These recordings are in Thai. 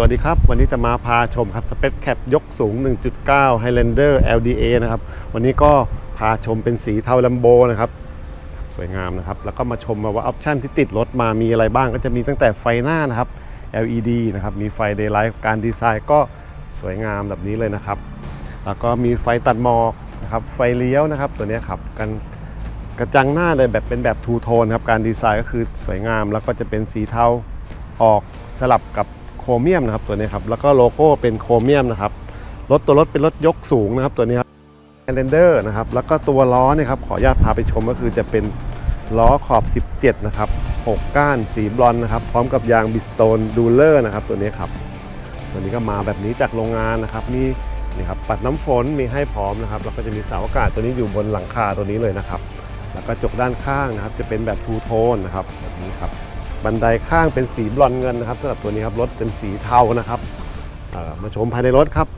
วัสดีครับ วันนี้จะมาพาชมครับสเปซแคปยกสูง 1.9 Highlander LDA นะครับ วันนี้ก็พาชมเป็นสีเทาลัมโบนะครับ สวยงามนะครับ แล้วก็มาชมมาว่าออปชันที่ติดรถมามีอะไรบ้าง ก็จะมีตั้งแต่ไฟหน้านะครับ LED นะครับ มีไฟ Daylight การดีไซน์ก็สวยงามแบบนี้เลยนะครับ แล้วก็มีไฟตัดหมอกนะครับ ไฟเลี้ยวนะครับ ตัวนี้ครับกันกระจังหน้าเลยแบบเป็นแบบทูโทนครับ การดีไซน์ก็คือสวยงาม แล้วก็จะเป็นสีเทาออกสลับกับ รเมียมนะครับตัวนี้ครับแล้วก็โลโก้เป็นโครเมียมนะครับรถตัวรถเป็นรถยกสูงนะครับตัวนี้ครับ Highlander นะครับแล้วก็ตัวล้อเนี่ยครับขออนุญาตพาไปชมก็คือจะเป็นล้อขอบ 17 นะครับ 6 ก้านสีบลอนนะครับ พร้อมกับยางบิสโตนดูเลอร์นะครับ ตัวนี้ครับ ตัวนี้ก็มาแบบนี้จากโรงงานนะครับ มีนี่ครับปัดน้ำฝนมีให้พร้อมนะครับ แล้วก็จะมีเสาอากาศตัวนี้อยู่บนหลังคาตัวนี้เลยนะครับ แล้วก็จกด้านข้างนะครับ จะเป็นแบบทูโทนนะครับแบบนี้ครับ บันไดข้างเป็นสีบลอนเงินนะครับสำหรับตัวนี้ครับรถเป็นสีเทานะครับมาชมภายในรถครับ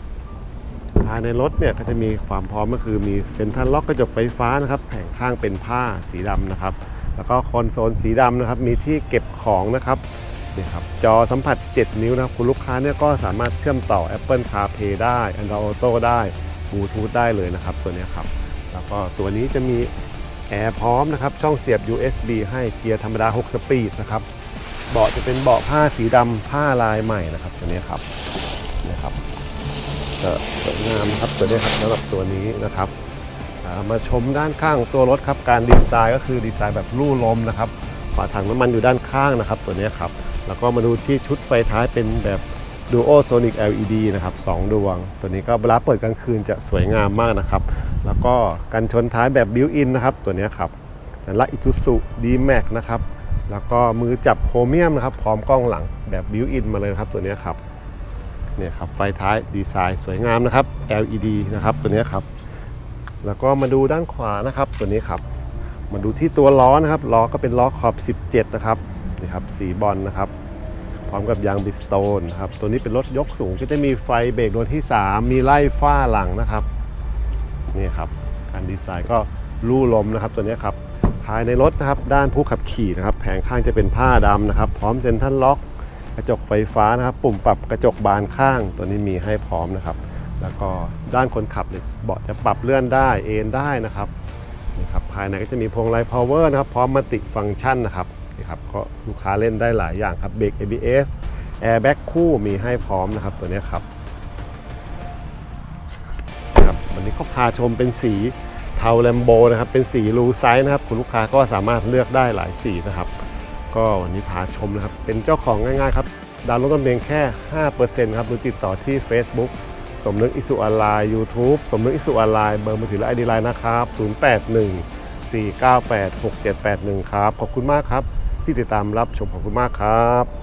ภายในรถเนี่ยก็จะมีความพร้อมก็คือมีเซ็นทรัลล็อกกระจกไฟฟ้านะครับแผงข้างเป็นผ้าสีดำนะครับ แล้วก็คอนโซลสีดำนะครับ มีที่เก็บของนะครับนี่ครับจอสัมผัส 7 นิ้วนะครับคุณลูกค้าเนี่ยก็สามารถเชื่อมต่อ Apple CarPlay ได้ Android Auto ได้ Bluetooth ได้เลยนะครับตัวนี้ครับ แล้วก็ตัวนี้จะมี แอร์พร้อมนะครับ ช่องเสียบ USB ให้เกียร์ธรรมดา 6 สปีดนะครับ เบาะจะเป็นเบาะผ้าสีดำผ้าลายใหม่นะครับตัวนี้ครับนะครับสวยงามครับตัวนี้ครับสำหรับตัวนี้นะครับมาชมด้านข้างของตัวรถครับการดีไซน์ก็คือดีไซน์แบบลู่ลมนะครับฝาถังน้ำมันอยู่ด้านข้างนะครับ ตัวนี้ครับแล้วก็มาดูที่ชุดไฟท้ายเป็นแบบ Duo Sonic LED นะครับสองดวง ตัวนี้ก็เวลาเปิดกลางคืนจะสวยงามมากนะครับ แล้วก็กันชนท้ายแบบบิวอินนะครับ ตัวนี้ครับสัญลักษณ์อิทูสุดีแม็กนะครับ แล้วก็มือจับโครเมียมนะครับ พร้อมกล้องหลังแบบบิวอินมาเลยนะครับตัวนี้ครับเนี่ยครับไฟท้ายดีไซน์สวยงามนะครับ LED นะครับตัวนี้ครับ แล้วก็มาดูด้านขวานะครับตัวนี้ครับ มาดูที่ตัวล้อนะครับล้อก็เป็นล้อขอบ 17 นะครับนี่ครับสีบอลนะครับ พร้อมกับยางบิสโตนครับตัวนี้เป็นรถยกสูงก็จะมีไฟเบรกดวงที่ 3 มีไล่ฝ้าหลังนะครับ นี่ครับการดีไซน์ก็ลู่ลมนะครับตัวนี้ครับภายในรถนะครับด้านผู้ขับขี่นะครับ แผงข้างจะเป็นผ้าดำนะครับ พร้อมเซ็นทรัลล็อก กระจกไฟฟ้านะครับ ปุ่มปรับกระจกบานข้างตัวนี้มีให้พร้อมนะครับ แล้วก็ด้านคนขับเนี่ยเบาะจะปรับเลื่อนได้เอนได้นะครับนี่ครับภายในก็จะมีพวงไลท์พาวเวอร์นะครับ พร้อมมัลติฟังก์ชันนะครับนี่ครับก็ลูกค้าเล่นได้หลายอย่างครับเบรก ABS แอร์แบ็กคู่มีให้พร้อมนะครับตัวนี้ครับ ก็พาชมเป็นสีเทาแลมโบนะครับ เป็นสีรูไซส์นะครับ คุณลูกค้าก็สามารถเลือกได้หลายสีนะครับ ก็วันนี้พาชมนะครับ เป็นเจ้าของง่ายๆครับ ดาวน์โหลดต้นเพียงแค่ 5%ครับหรือติดต่อที่ Facebook สมนึกอิสุออนไลน์ YouTube สมนึกอิสุออนไลน์เบอร์มือถือและไอดีไลน์นะครับ 081 498 6781 ครับ ขอบคุณมากครับ ที่ติดตามรับชมขอบคุณมากครับ